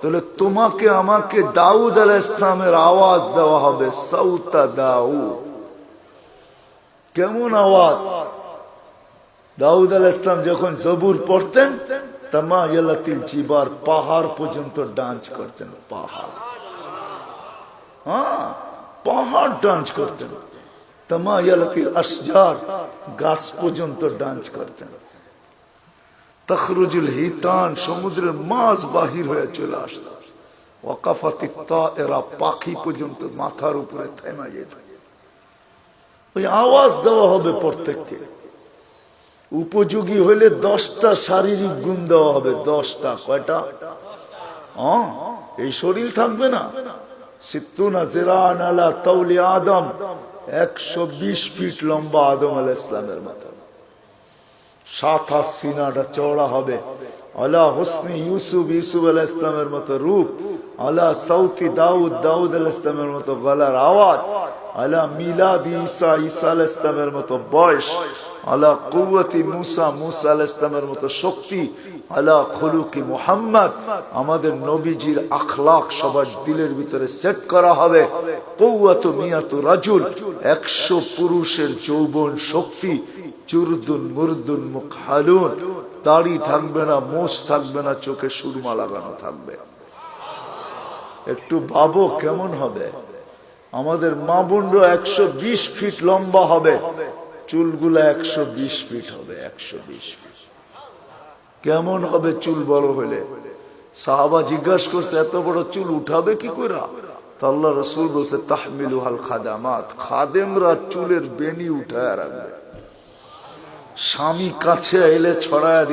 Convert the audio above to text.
তাহলে তোমাকে, আমাকে দাউদ আল ইসলামের আওয়াজ দেওয়া হবে সৌতা দাউদ। কেমন আওয়াজ? দাউদ আল ইসলাম যখন জবুর পড়তেন পাহাড় পর্যন্ত ডান্স করতেন, পাহাড়। হ্যাঁ পাহাড় ডান্স করতেন। তামা ইয়ালাতিল আসজার গাছ পর্যন্ত ডান্স করতেন। তখরুজুল হিতান, সমুদ্রের মাছ বাহির হয়ে চলে আসত ওয়াকাফাতি এরা পাখি পর্যন্ত মাথার উপরে থেমে যেত। ওই আওয়াজ দেওয়া হবে প্রত্যেককে। উপযোগী হইলে দশটা শারীরিক গুণ দেওয়া হবে, দশটা, কয়টা? হ্যাঁ এই শরীর থাকবে না। সিত্তুনা জিরান আলা তৌলি আদম, একশো বিশ ফিট লম্বা আদম আল ইসলামের মতো সিনাটা চওড়া হবে। হোসনি ইউসুফ ইউসুফ ইসলামের মতো রূপ দাউদ দাউদ আল ইসলামের মতো গলার আওয়াজ, আলা ইসলামের মতো বয়স কুয়াতি মুসা মুসা আল ইসলামের মতো শক্তি আমাদের নবীজির আখলাক সবার দিলের ভিতরে সেট করা হবে। কৌয়াত মিয়াত রাজুল, একশো পুরুষের যৌবন শক্তি চুরদুন, মুরদুন মুখ হালুন দাড়ি থাকবে না, মোষ থাকবে না, চোখে সুরমা লাগানো থাকবে। একটু ভাবো কেমন হবে। আমাদের মা বোনরা একশো বিশ ফিট লম্বা হবে, চুলগুলো একশো বিশ ফিট হবে, একশো বিশ ফিট। কেমন হবে চুল বড় হলে? সাহাবা জিজ্ঞাসা করছে, এত বড় চুল উঠাবে কি করে? তা আল্লাহ রসুল বলছে তাহমিলু খাদামাত। খাদেমরা চুলের বেনি উঠায় রাখবে। স্বামী কাছে এলে ছড়ায়